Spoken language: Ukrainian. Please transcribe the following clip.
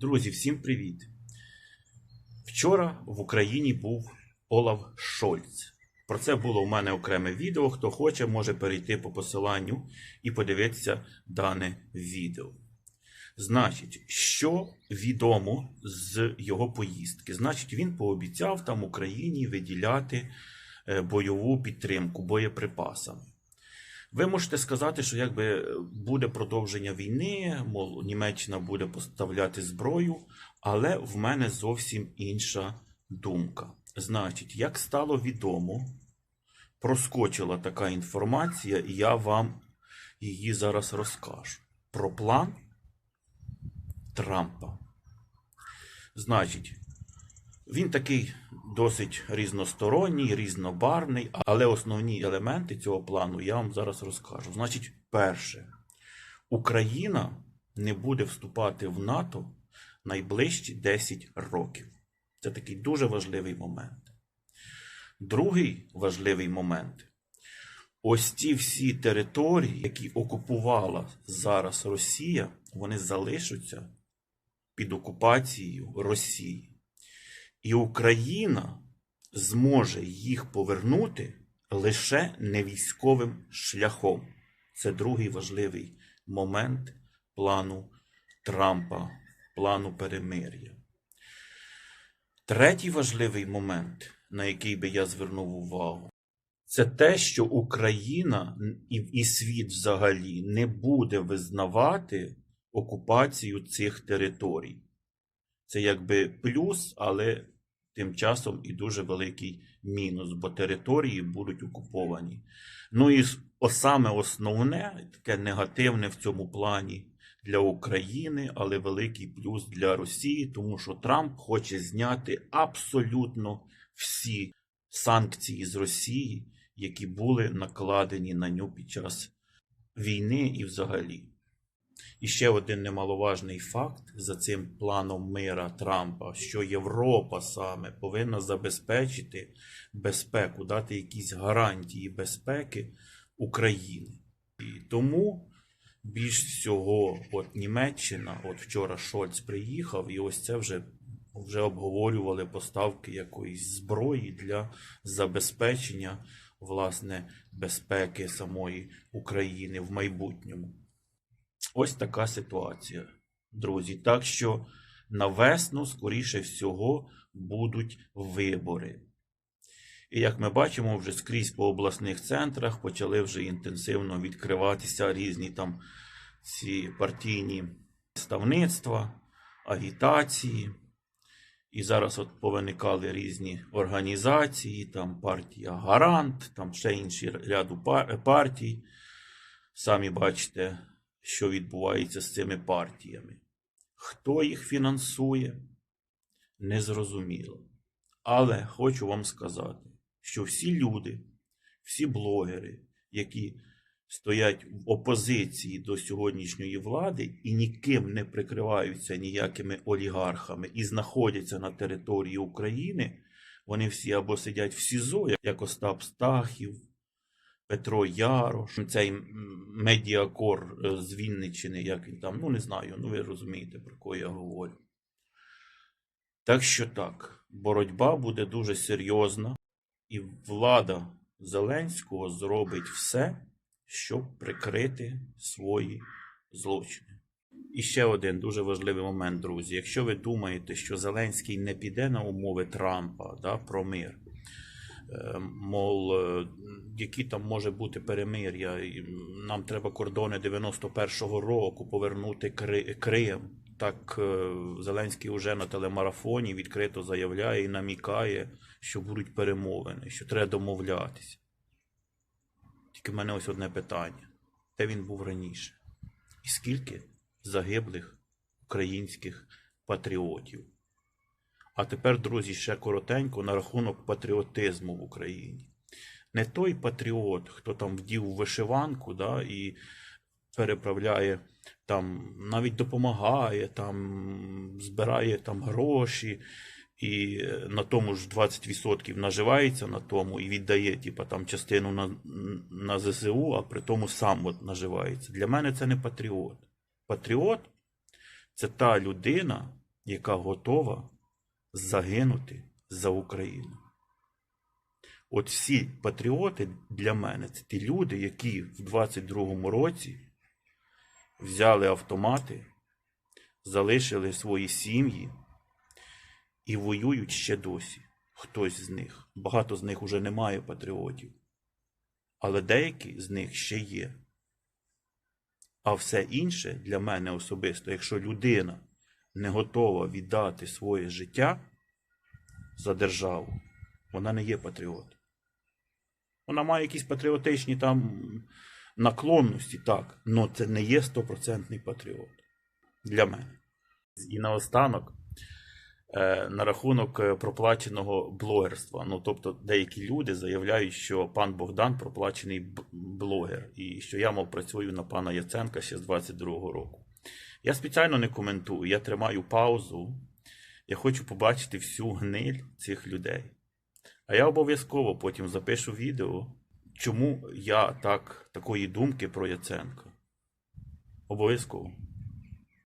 Друзі, всім привіт! Вчора в Україні був Олаф Шольц. Про це було у мене окреме відео. Хто хоче, може перейти по посиланню і подивитися дане відео. Значить, що відомо з його поїздки? Значить, він пообіцяв там Україні виділяти е, бойову підтримку боєприпасами. Ви можете сказати, що якби буде продовження війни, мол, Німеччина буде поставляти зброю, але в мене зовсім інша думка. Значить, як стало відомо, проскочила така інформація, і я вам її зараз розкажу. Про план Трампа. Значить, він такий досить різносторонній, різнобарний, але основні елементи цього плану я вам зараз розкажу. Значить, перше, Україна не буде вступати в НАТО найближчі 10 років. Це такий дуже важливий момент. Другий важливий момент. Ось ті всі території, які окупувала зараз Росія, вони залишаться під окупацією Росії. І Україна зможе їх повернути лише не військовим шляхом. Це другий важливий момент плану Трампа, плану перемир'я. Третій важливий момент, на який би я звернув увагу, це те, що Україна і, світ взагалі не буде визнавати окупацію цих територій. Це якби плюс, але тим часом і дуже великий мінус, бо території будуть окуповані. Ну і саме основне, таке негативне в цьому плані для України, але великий плюс для Росії, тому що Трамп хоче зняти абсолютно всі санкції з Росії, які були накладені на нього під час війни і взагалі. І ще один немаловажний факт за цим планом мира Трампа, що Європа саме повинна забезпечити безпеку, дати якісь гарантії безпеки України. І тому більш всього, от Німеччина, от вчора Шольц приїхав, і ось це вже, вже обговорювали поставки якоїсь зброї для забезпечення власне безпеки самої України в майбутньому. Ось така ситуація, друзі. Так що на весну, скоріше всього, будуть вибори. І як ми бачимо, вже скрізь по обласних центрах почали вже інтенсивно відкриватися різні там ці партійні ставництва, агітації. І зараз от повиникали різні організації, там партія Гарант, там ще інші ряду партій. Самі бачите, що відбувається з цими партіями. Хто їх фінансує, незрозуміло. Але хочу вам сказати, що всі люди, всі блогери, які стоять в опозиції до сьогоднішньої влади і ніким не прикриваються ніякими олігархами і знаходяться на території України, вони всі або сидять в СІЗО, як Остап Стахів, Петро Ярош, цей медіакор е, з Вінниччини, як він там, ну не знаю, ну ви розумієте, про кого я говорю. Так що так, боротьба буде дуже серйозна, і влада Зеленського зробить все, щоб прикрити свої злочини. І ще один дуже важливий момент, друзі. Якщо ви думаєте, що Зеленський не піде на умови Трампа да, про мир, мов, е, які там може бути перемир'я, нам треба кордони 91-го року повернути Крим. Так е, Зеленський вже на телемарафоні відкрито заявляє і намікає, що будуть перемовини, що треба домовлятися. Тільки в мене ось одне питання: де він був раніше? І скільки загиблих українських патріотів? А тепер, друзі, ще коротенько на рахунок патріотизму в Україні. Не той патріот, хто там вдів вишиванку, да, і переправляє там, навіть допомагає, там, збирає там гроші, і е, на тому ж 20% наживається на тому і віддає, типа, там частину на, на ЗСУ, а при тому сам от наживається. Для мене це не патріот. Патріот це та людина, яка готова загинути за Україну. От всі патріоти для мене це ті люди, які в 22-му році взяли автомати, залишили свої сім'ї і воюють ще досі. Хтось з них. Багато з них уже немає патріотів. Але деякі з них ще є. А все інше для мене особисто, якщо людина не готова віддати своє життя за державу, вона не є патріот. Вона має якісь патріотичні там наклонності, так, але це не є стопроцентний патріот для мене. І наостанок, е, на рахунок е, проплаченого блогерства. Ну, тобто, деякі люди заявляють, що пан Богдан проплачений блогер, і що я, мов, працюю на пана Яценка ще з 22-го року. Я спеціально не коментую, я тримаю паузу. Я хочу побачити всю гниль цих людей. А я обов'язково потім запишу відео, чому я так такої думки про Яценка. Обов'язково.